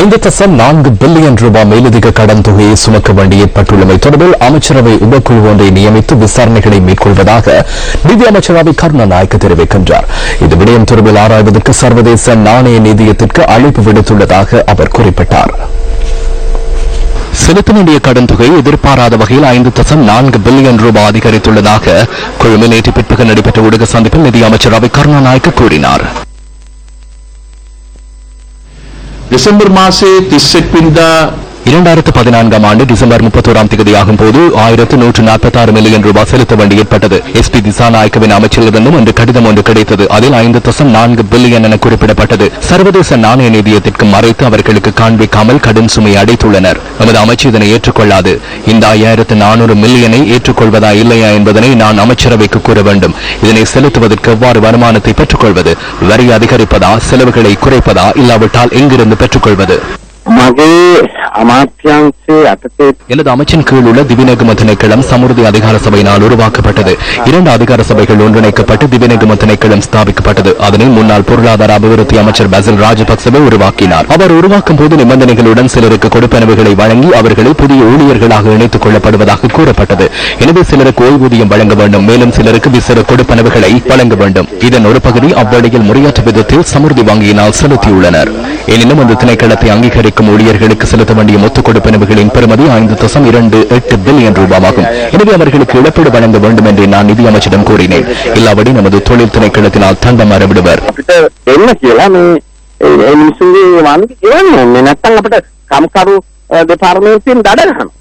ஐந்து தசம் நான்கு பில்லியன் ரூபாய் மேலதிக கடன் தொகையை சுமக்க வேண்டி ஏற்பட்டுள்ளமை தொடர்பில் அமைச்சரவை உபக்குழு ஒன்றை நியமித்து விசாரணைகளை மேற்கொள்வதாக நிதி அமைச்சரவை கருணாநாயக்க தெரிவிக்கின்றார். இந்த விடயம் தொடர்பில் ஆராய்வதற்கு சர்வதேச நாணய நிதியத்திற்கு அழைப்பு விடுத்துள்ளதாக அவர் குறிப்பிட்டார். செலுத்த வேண்டிய கடன் தொகை எதிர்பாராத வகையில் ஐந்து தசம் நான்கு பில்லியன் ரூபாய் அதிகரித்துள்ளதாக குழும நேற்று பிற்பகல் நடைபெற்ற ஊடக சந்திப்பில் நிதி அமைச்சர் ரவி கருணாநாயக்க கூறினார். डिसेंबर मासे तिस्से क्विंटा இரண்டாயிரத்து பதினான்காம் ஆண்டு டிசம்பர் முப்பத்தோராம் தேதியாகும் போது ஆயிரத்து நூற்று நாற்பத்தாறு மில்லியன் ரூபாய் செலுத்த வேண்டி ஏற்பட்டது. எஸ் பி திசாநாயக்கவின் அமைச்சரிடமும் இன்று கடிதம் ஒன்று கிடைத்தது. அதில் ஐந்து தசம் நான்கு பில்லியன் என குறிப்பிடப்பட்டது. சர்வதேச நாணய நிதியத்திற்கு மறைத்து அவர்களுக்கு காண்பிக்காமல் கடன் சுமை அடைத்துள்ளனர். நமது அமைச்சு இதனை ஏற்றுக்கொள்ளாது. இந்த ஐயாயிரத்து நானூறு மில்லியனை ஏற்றுக்கொள்வதா இல்லையா என்பதனை நான் அமைச்சரவைக்கு கூற வேண்டும். இதனை செலுத்துவதற்கு எவ்வாறு வருமானத்தை பெற்றுக்கொள்வது? வரி அதிகரிப்பதா? செலவுகளை குறைப்பதா? இல்லாவிட்டால் எங்கிருந்து பெற்றுக்கொள்வது? எனது அமைச்சின் கீழ் உள்ள திவிநகு திணைக்களம் சமுர்தி அதிகார சபையினால் உருவாக்கப்பட்டது. இரண்டு அதிகார சபைகள் ஒன்றிணைக்கப்பட்டு திவிநகு திணைக்களம் ஸ்தாபிக்கப்பட்டது. அதனை முன்னாள் பொருளாதார அபிவிருத்தி அமைச்சர் பசில் ராஜபக்சவே உருவாக்கினார். அவர் உருவாக்கும் போது நிபந்தனைகளுடன் சிலருக்கு கொடுப்பனவுகளை வழங்கி அவர்களை புதிய ஊழியர்களாக இணைத்துக் கொள்ளப்படுவதாக கூறப்பட்டது. எனவே சிலருக்கு ஓய்வூதியம் வழங்க வேண்டும். மேலும் சிலருக்கு விசிற கொடுப்பனவுகளை வழங்க வேண்டும். இதன் ஒரு பகுதி அவ்வழியில் முறையாற்று விதத்தில் சமுர்தி வங்கியினால் செலுத்தியுள்ளனர். எனினும் அந்த திணைக்களத்தை அங்கீகரிக்க ஊழியர்களுக்கு செலுத்த வேண்டிய மொத்த கொடுப்பனவுகளின் பெறுமதி ஐந்து தசம் இரண்டு எட்டு பில்லியன் ரூபாவாகும் எனவே அவர்களுக்கு இழப்பீடு வழங்க வேண்டும் என்று நான் நிதி அமைச்சிடம் கூறினேன் இல்லாவிடி நமது தொழில் திணைக்களத்தினால் தண்டம் மறவிடுவர் අපිට දෙන්න කියලා මේ ඒ මිනිස්සුන්ගේ වන්දි කියන්න ඕනේ නැත්නම් අපිට කම්කරු දෙපාර්තමේන්තුවෙන් දඩ ගන්නවා